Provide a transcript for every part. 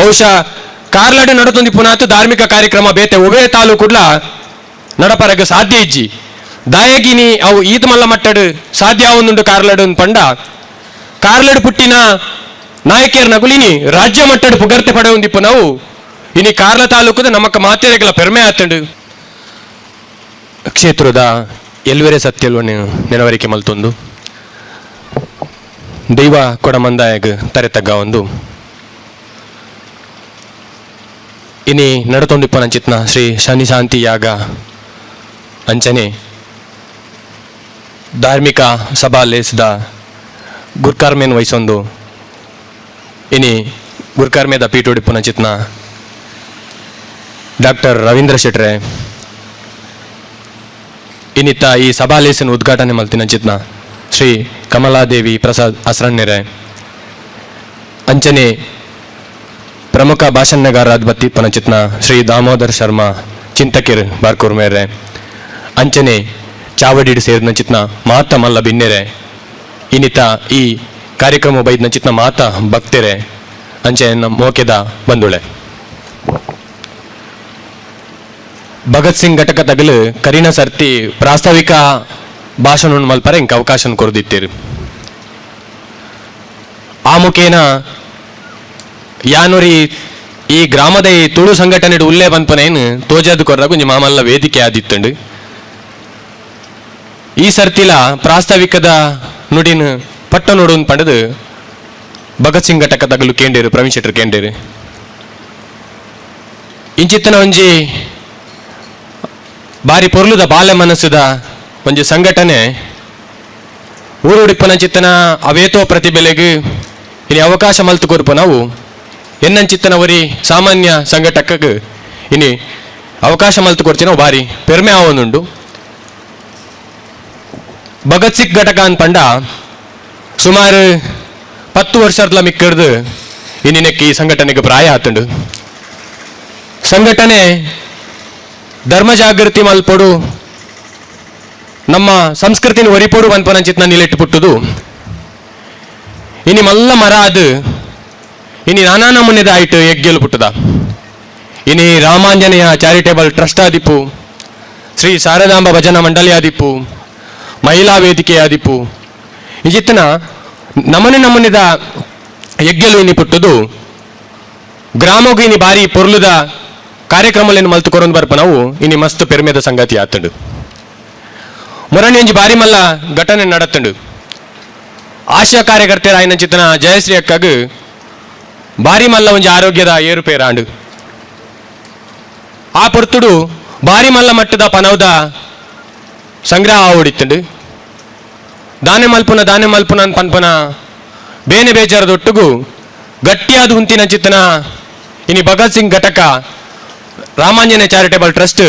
ಬಹುಶಃ ಕಾರ್ಲಡೆ ನಡತೊಂದಿ ಪುನಾತು ಧಾರ್ಮಿಕ ಕಾರ್ಯಕ್ರಮ ಬೇತೆ ಉಭಯ ತಾಲೂಕುಡ್ಲ ನಡಪರಗ ಸಾಧ್ಯ ಇಜ್ಜಿ. ದಾಯಗಿನಿ ಅವು ಈದ್ ಮಲ್ಲ ಮಟ್ಟಡ್ ಸಾಧ್ಯ ಆವೊಂದುಂಡು ಕಾರ್ಲಾಡು ಪಂಡ. ಕಾರ್ಲಡ್ ಪುಟ್ಟಿನ ನಾಯಕಿಯರ್ ನಗುಲಿನಿ ರಾಜ್ಯ ಮಟ್ಟಡ್ ಪುಗರ್ತೆ ಪಡೆ ಒಂದಿಪ್ಪು ನಾವು. ಇನಿ ಕಾರ್ಲ ತಾಲೂಕದ ನಮಕ ಮಾತೆರೆಗಳ ಪೆರ್ಮೆ ಆತಂಡು. ಕ್ಷೇತ್ರದ ಎಲ್ವೆರೆ ಸತ್ಯಲ್ವ ನೆನವರಿಕೆ ಮಲ್ತೊಂದು. ದೈವ ಕೊಡಮಂದಾಯಗ್ ತರೆತಗ್ಗ ಒಂದು. ಇನಿ ನಡತೊಂದಿಪ್ಪನ ಚಿತ್ನ. ಶ್ರೀ ಶನಿ ಶಾಂತಿ ಯಾಗ. ಅಂಚನೆ. ಧಾರ್ಮಿಕ ಸಭಾ ಲೇಸಿದ ಗುರ್ಕಾರ್ಮೇನ್ ವಹಿಸೊಂದು. ಇನಿ ಗುರ್ಕಾರ್ಮೇದ ಪೀಠೋಡಿಪ್ಪನ ಚಿತ್ನ. ಡಾಕ್ಟರ್ ರವೀಂದ್ರ ಶೆಟ್ರೆ. ಇನ್ನಿತ್ತ ಈ ಸಭಾ ಲೇಸಿನ ಉದ್ಘಾಟನೆ ಮಲ್ತಿನ ಚಿತ್ನ. ಶ್ರೀ ಕಮಲಾದೇವಿ ಪ್ರಸಾದ್ ಅಸ್ರಣ್ಯರೆ ಅಂಚನೆ ಪ್ರಮುಖ ಭಾಷಣಗಾರ ಬತ್ತಿಪ್ಪನ ಪನಚಿತ್ನ ಶ್ರೀ ದಾಮೋದರ್ ಶರ್ಮಾ, ಚಿಂತಕಿರ್ ಬಾರ್ಕೂರ್ ಮೇರೆ. ಅಂಚನೆ ಚಾವಡಿಡ್ ಸೇರಿದ ಚಿತ್ನ ಮಾತ ಮಲ್ಲ ಬಿನ್ನೆರೆ. ಇನ್ನಿತ ಈ ಕಾರ್ಯಕ್ರಮ ಬೈದ್ನ ಚಿತ್ನ ಮಾತ ಭಕ್ತೆರೆ. ಅಂಚೆ ಮೋಕೆದ ಬಂದುಳೆ ಭಗತ್ ಸಿಂಗ್ ಘಟಕ ತಗಲು ಕರಿನ ಸರ್ತಿ ಪ್ರಾಸ್ತಾವಿಕ ಭಾಷಣ ಮಲ್ಪರೆ, ಇಂಕ ಅವಕಾಶ ಕೊರದಿತ್ತೀರು. ಆ ಮುಖೇನ ಯಾನುರಿ ಈ ಗ್ರಾಮದ ಈ ತುಳು ಸಂಘಟನೆ ಉಲ್ಲೇ ಬಂದ್ಪನೇನು ತೋಜಾದು ಕೊರ್ರ ಕೊಂಚ ಮಾಮಲ್ಲ ವೇದಿಕೆ ಆದಿತ್ತಂಡು. ಈ ಸರ್ತಿಲ ಪ್ರಾಸ್ತಾವಿಕದ ನುಡಿನ ಪಟ್ಟ ನೋಡು ಪಂಡದು ಭಗತ್ ಸಿಂಗ್ ಘಟಕ ತಗಲು ಕೇಂಡೇರು ಪ್ರವೀಣ್ ಶೆಟ್ಟರ್ ಕೇಂಡೇರು ಇಂಚಿತ್ತನ ಒಂಜಿ ಬಾರಿ ಪೊರ್ಲುದ ಬಾಲ್ಯ ಮನಸ್ಸುದ ಒಂಜಿ ಸಂಘಟನೆ ಊರುಡಿಪ್ಪನ ಚಿತ್ತನ ಅವೇತೋ ಪ್ರತಿಬೆಲೆಗೆ ಇಲ್ಲಿ ಅವಕಾಶ ಮಲ್ತು ಕೊರ್ಪು ನಾವು. ಒರಿ ಸಾಮಾನ್ಯ ಸಂಘಟಕಗ್ ಇನಿ ಅವಕಾಶ ಮಲ್ತು ನಾವು ಬಾರಿ ಪೆರ್ಮೆ ಆವೊಂದುಂಡು ಭಗತ್ ಸಿಂಗ್ ಘಟಕ ಅನ್ ಪಂಡ ಸುಮಾರು ಪತ್ತು ವರ್ಷದ ಮಿಕ್ಕಿಡ್ದು ಇನ್ನಿನಕ್ಕೆ ಈ ಸಂಘಟನೆಗೆ ಪ್ರಾಯ ಆತುಂಡು. ಸಂಘಟನೆ ಧರ್ಮ ಜಾಗೃತಿ ಮಲ್ಪಡು, ನಮ್ಮ ಸಂಸ್ಕೃತಿನ ಒರಿಪೊಡು ಅನ್ಪನಂಚಿತ್ ನಾನು ಇಲ್ಲಿಟ್ಟು ಪುಟ್ಟುದು ಇನಿ ಮಲ್ಲ ಮರ ಅದು ನಮೂನೆದ ಆಯ್ತು ಎಗ್ಗೆಲು ಪುಟ್ಟದ. ಇನಿ ರಾಮಾಂಜನೇಯ ಚಾರಿಟೇಬಲ್ ಟ್ರಸ್ಟ್ ಆದಿಪ್ಪು ಶ್ರೀ ಶಾರದಾಂಬ ಭಜನಾ ಮಂಡಳಿ ಆದಿಪ್ಪು ಮಹಿಳಾ ವೇದಿಕೆ ಆದಿಪ್ಪು ಈ ನಮನೆ ನಮೂನೆದ ಇನಿ ಪುಟ್ಟದು, ಗ್ರಾಮಗೂ ಇನಿ ಬಾರಿ ಪೊರ್ಲುದ ಕಾರ್ಯಕ್ರಮಗಳನ್ನು ಮಲ್ತು ಕೊರೊಂದು ಬರ್ಪ ನಾವು, ಇನಿ ಮಸ್ತ್ ಪೆರ್ಮೆದ ಸಂಗತಿ ಆತಂಡು. ಮೊರಣ್ಣಿ ಒಂಜಿ ಬಾರಿ ಮಲ್ಲ ಘಟನೆ ನಡತ್ತಂಡು. ಆಶಾ ಕಾರ್ಯಕರ್ತೆಯರ ಆಯ್ನ ಚಿತ್ತನ ಜಯಶ್ರೀ ಅಕ್ಕಗ್ ಮಲ್ಲ ಒಂಜಿ ಆರೋಗ್ಯದ ಏರುಪೇರಾಂಡು ಆ ಪೊರ್ತುಡು ಬಾರಿ ಮಲ್ಲ ಮಟ್ಟದ ಪನೌದ ಸಂಗ್ರಹ ಆವಡಿತ್ತಂಡು ದಾನೆ ಮಲ್ಪುನ ದಾನೆ ಮಲ್ಪುನ ಪನ್ಪನ ಬೇನೆ ಬೇಜಾರದೊಟ್ಟಿಗೂ ಗಟ್ಟಿಯಾದ ಹುಂತಿನ ಚಿತ್ತನ ಇನಿ ಭಗತ್ ಸಿಂಗ್ ಘಟಕ, ರಾಮಾಂಜನೇಯ ಚಾರಿಟೇಬಲ್ ಟ್ರಸ್ಟ್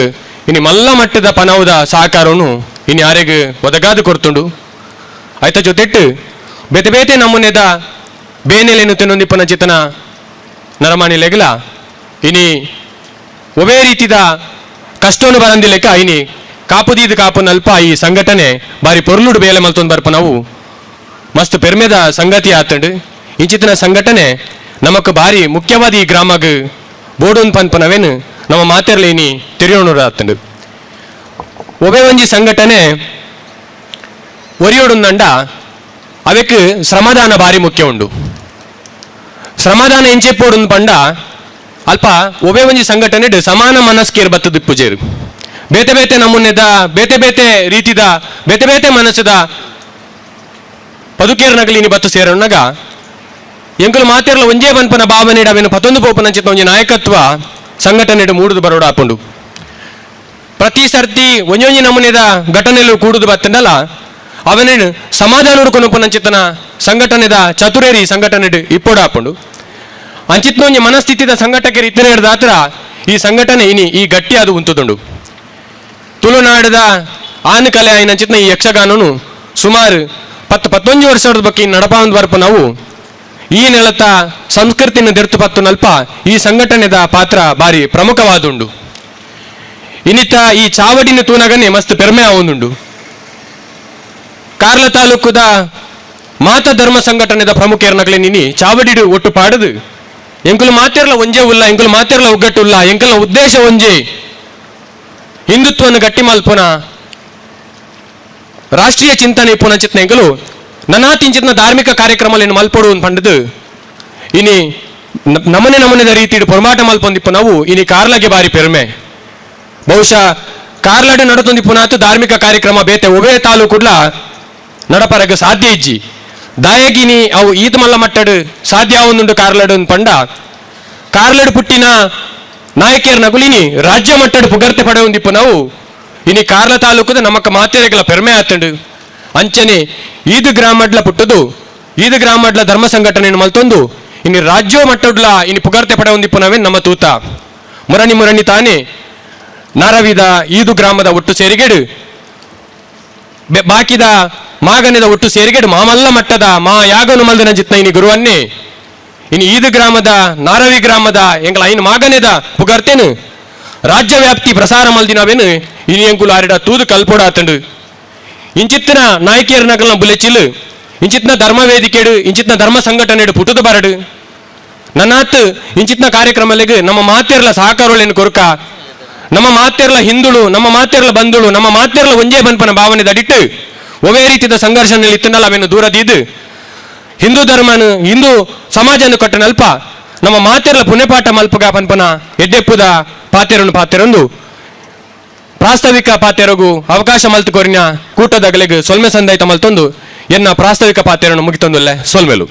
ಇನಿ ಮಲ್ಲ ಮಟ್ಟದ ಪನೌದ ಸಹಕಾರವನ್ನು ಇನಿ ಯಾರಿಗೆ ಒದಗಾದು ಕೊರ್ತುಂಡು. ಆಯ್ತ ಜೊತೆಟ್ಟು ಬೇತೆ ಬೇತೆ ನಮೂನೆದ ಬೇನೆಲೇನು ತಿನ್ನೊಂದಿಪ್ಪನ ಚಿತನ ನರಮಾಣಿ ಲೆಗಲ. ಇನಿ ಒವೇ ರೀತಿದ ಕಷ್ಟವನ್ನು ಬರಂದಿಲೆಕ್ಕ ಇನಿ ಕಾಪುದೀದ ಕಾಪುನ ಅಲ್ಪ ಈ ಸಂಘಟನೆ, ಬಾರಿ ಪೊರ್ಲುಡು ಬೇಲೆ ಮಲ್ತೊಂದು ಬರ್ಪ ನಾವು. ಮಸ್ತ್ ಪೆರ್ಮೆದ ಸಂಗತಿ ಆತಂಡು. ಇಂಚಿತನ ಸಂಘಟನೆ ನಮಕ್ ಬಾರಿ ಮುಖ್ಯವಾದ ಈ ಗ್ರಾಮಗ್ ಬೋಡೋನ್ ಪನ್ಪನವೇನು ನಮ್ಮ ಮಾತೆರ್ಲೇನಿ ತಿರಿಯೋಣರು ಆತಂಡು. ಒಬೆ ಒಂಜಿ ಸಂಘಟನೆ ಒರಿಯೋಡುಂದಂಡ ಅವಕ್ಕೆ ಶ್ರಮದಾನ ಬಾರಿ ಮುಖ್ಯ ಉಂಡು. ಶ್ರಮದಾನ ಎಂಚೆಪ್ಪೋಡು ಪಂಡ ಅಲ್ಪ ಒಬೆ ಒಂಜಿ ಸಂಘಟನೆ ಸಮಾನ ಮನಸ್ಕೇರ್ ಬತ್ತದ ಪೂಜೆರು. ಬೇತೆ ಬೇತೆ ನಮೂನೆದ, ಬೇತೆ ಬೇತೆ ರೀತಿದ, ಬೇತೆ ಬೇತೆ ಮನಸ್ಸದ ಪದುಕೇರ್ ನಗಲಿನಿ ಬತ್ತು ಸೇರೋಣಗ ಎಂಕುಲು ಮಾತೆರ್ಲ ಒಂಜೇ ಬನ್ಪನ ಭಾವನೆ ಅವೇನು ಪತೊಂದು ಪೋಪನ ಚಿತ್ತ ಒಂಜಿ ನಾಯಕತ್ವ ಸಂಘಟನೆಡು ಮೂಡುದು ಬರೋಡು ಆಪುಂಡು. ಪ್ರತಿ ಸರ್ತಿ ಒಂಜೊಂಜಿ ನಮೂನೆದ ಘಟನೆಲು ಕೂಡುದು ಬತ್ತಂಡಲ್ಲ, ಅವನೇನು ಸಮಾಧಾನ ಹುಡ್ಕೊಂಡು ಪುನಂಚಿತ್ತನ ಸಂಘಟನೆದ ಚತುರೇರಿ ಸಂಘಟನೆಡು ಇಪ್ಪೋಡ ಆಪುಂಡು. ಅಂಚಿತ್ನ ಒಂಜಿ ಮನಸ್ಥಿತಿದ ಸಂಘಟಕರು ಇತ್ತನೆ ಹಿಡ್ದಾತ್ರ ಈ ಸಂಘಟನೆ ಇನಿ ಈ ಗಟ್ಟಿ ಅದು ಉಂತುದುಂಡು ತುಳುನಾಡದ ಆನಕಲೆ ಆಯ್ನ ಅಂಚಿತ್ನ ಈ ಯಕ್ಷಗಾನನು ಸುಮಾರು ಪತ್ತು ಪತ್ತೊಂಜು ವರ್ಷದ ಬಗ್ಗೆ ನಡಪಾವಂದು ಬರ್ಪ ನಾವು ಈ ನೆಲತ ಸಂಸ್ಕೃತಿನ ದೆರ್ತು ಪತ್ತು ನಲ್ಪ ಈ ಸಂಘಟನೆದ ಪಾತ್ರ ಬಾರಿ ಪ್ರಮುಖವಾದುಂಡು. ಇನಿತಾ ಈ ಚಾವಡಿನ ತೂನಗನೆ ಮಸ್ತ್ ಪೆರ್ಮೆ ಆವೊಂದುಂಡು. ಕಾರ್ಲ ತಾಲೂಕುದ ಮಾತ ಧರ್ಮ ಸಂಘಟನೆದ ಪ್ರಮುಖ ನಿನಿ ಚಾವಡಿಡು ಒಟ್ಟು ಪಾಡದು ಎಂಕುಲು ಮಾತೆರ್ಲ ಒಂಜೇ ಉಲ್ಲ, ಎಂಕುಲು ಮಾತೆರ್ಲ ಒಗ್ಗಟ್ಟುಲ್ಲ ಎಂಕಲ್ನ ಉದ್ದೇಶ ಒಂಜಿ. ಹಿಂದುತ್ವವನ್ನು ಗಟ್ಟಿ ಮಲ್ಪುನ ರಾಷ್ಟ್ರೀಯ ಚಿಂತನೆ ಇಪ್ಪುನ ಚಿತ್ನ ಎಂಕುಲು ನನಾತಿಂಚಿತ್ನ ಧಾರ್ಮಿಕ ಕಾರ್ಯಕ್ರಮಗಳನ್ನು ಮಲ್ಪಡು ಪಂಡದು. ಇನಿ ನಮನೆ ನಮನೆದ ರೀತಿಡ್ ಪೊರಮಾಟ ಮಲ್ಪೊಂದಿಪ್ಪು ನಾವು, ಇನಿ ಕಾರ್ಲಗೆ ಬಾರಿ ಪೆರ್ಮೆ. ಬಹುಶಃ ಕಾರ್ಲಾಡೆ ನಡತೊಂದಿಪ್ಪು ನಾತು ಧಾರ್ಮಿಕ ಕಾರ್ಯಕ್ರಮ ಬೇತೆ ಒವೇ ತಾಲೂಕುಡ್ಲ ನಡಪರಗ ಸಾಧ್ಯ ಇಜ್ಜಿ. ಅವು ಈದ್ ಮಲ್ಲ ಸಾಧ್ಯ ಒಂದುಂಡು ಕಾರ್ಲಡು ಅಂದ್ ಪಂಡ. ಕಾರ್ಲಡ್ ಪುಟ್ಟಿನ ನಾಯಕಿಯರ್ ನಗುಲಿನಿ ರಾಜ್ಯ ಮಟ್ಟಡು ಪುಗರ್ತೆ ಪಡೆ ಒಂದಿಪ್ಪು ನಾವು. ಇನಿ ಕಾರ್ಲ ತಾಲೂಕದ ನಮಕ ಮಾತೆರೆಗಳ ಪೆರ್ಮೆ ಆತಂಡು. ಅಂಚನೆ ಈದ್ ಗ್ರಾಮಡ್ಲ ಪುಟ್ಟದು. ಈದ್ ಗ್ರಾಮಡ್ಲ ಧರ್ಮ ಸಂಘಟನೆಯನ್ನು ಮಲ್ತೊಂದು. ಇನಿ ರಾಜ್ಯ ಮಟ್ಟಡ್ಲ ಇನಿ ಪುಗರ್ತೆ ಪಡೆ ಒಂದಿಪ್ಪು ನಾವೇ ನಮ್ಮ ತೂತ. ಮುರಣಿ ಮುರಣಿ ತಾನೆ ನಾರವಿದ ಈದು ಗ್ರಾಮದ ಒಟ್ಟು ಸೇರಿಗೆಡು. ಬಾಕಿದ ಮಾಗನೆದ ಒಟ್ಟು ಸೇರಿಗೆಡು ಮಾಮಲ್ಲ ಮಟ್ಟದ ಮಾ ಯಾಗನು ಮಲ್ದನ ಜಿತ್ನ ಇನಿ ಗುರುವನ್ನೇ. ಇನಿ ಈದು ಗ್ರಾಮದ, ನಾರವಿ ಗ್ರಾಮದ ಎಂಗಳ ಐನು ಮಾಗನೆದ ಪುಗರ್ತೇನು. ರಾಜ್ಯ ವ್ಯಾಪ್ತಿ ಪ್ರಸಾರ ಮಲ್ದಿನವೇನು. ಇನಿ ಎಂಕುಲು ಆರಿಡ ತೂದು ಕಲ್ಪೋಡಾತಂಡು ಇಂಚಿತ್ತಿನ ನಾಯಕಿಯರ ನಗಲ್ನ ಬುಲೆಚಿಲು ಇಂಚಿತ್ನ ಧರ್ಮ ವೇದಿಕೆಡು ಇಂಚಿತ್ನ ಧರ್ಮ ಸಂಘಟನೆಡು ಪುಟುದು ಬರಡು. ನನ್ನಾತ್ ಇಂಚಿತ್ನ ಕಾರ್ಯಕ್ರಮಲೆಗ್ ನಮ್ಮ ಮಾತೆರ್ಲ ಸಹಕಾರಗಳೇನು ಕೊರಕ. ನಮ್ಮ ಮಾತೆರ್ಲ ಹಿಂದುಳು, ನಮ್ಮ ಮಾತೆರ್ಲ ಬಂಧುಳು, ನಮ್ಮ ಮಾತೆರ್ಲ ಒಂಜೇ ಬನ್ಪನ ಭಾವನೆ ದಡಿಟ್ಟು ಒವೇ ರೀತಿಯ ಸಂಘರ್ಷ ಇತ್ತನಲ್ಲ ದೂರದಿದ್ದು ಹಿಂದೂ ಧರ್ಮನು, ಹಿಂದೂ ಸಮಾಜ ಕಟ್ಟನಲ್ಪ ನಮ್ಮ ಮಾತೆರ್ಲ ಪುಣ್ಯಪಾಠ ಮಲ್ಪಗ ಪನ್ಪನ ಎಡ್ಡೆಪ್ಪುದ ಪಾತೆರನು ಪಾತೆರೊಂದು. ಪ್ರಾಸ್ತಾವಿಕ ಪಾತೆರಗು ಅವಕಾಶ ಮಲ್ತು ಕೊರಿನ ಕೂಟದಗಲೆಗ್ ಸೊಲ್ಮೆ ಸಂದಾಯಿತ ಮಲ್ತೊಂದು. ಎನ್ನ ಪ್ರಾಸ್ತಾವಿಕ ಪಾತೆರನ್ನು ಮುಗಿತೊಂದುಲ್ಲೆ, ಸೊಲ್ಮೆಲು.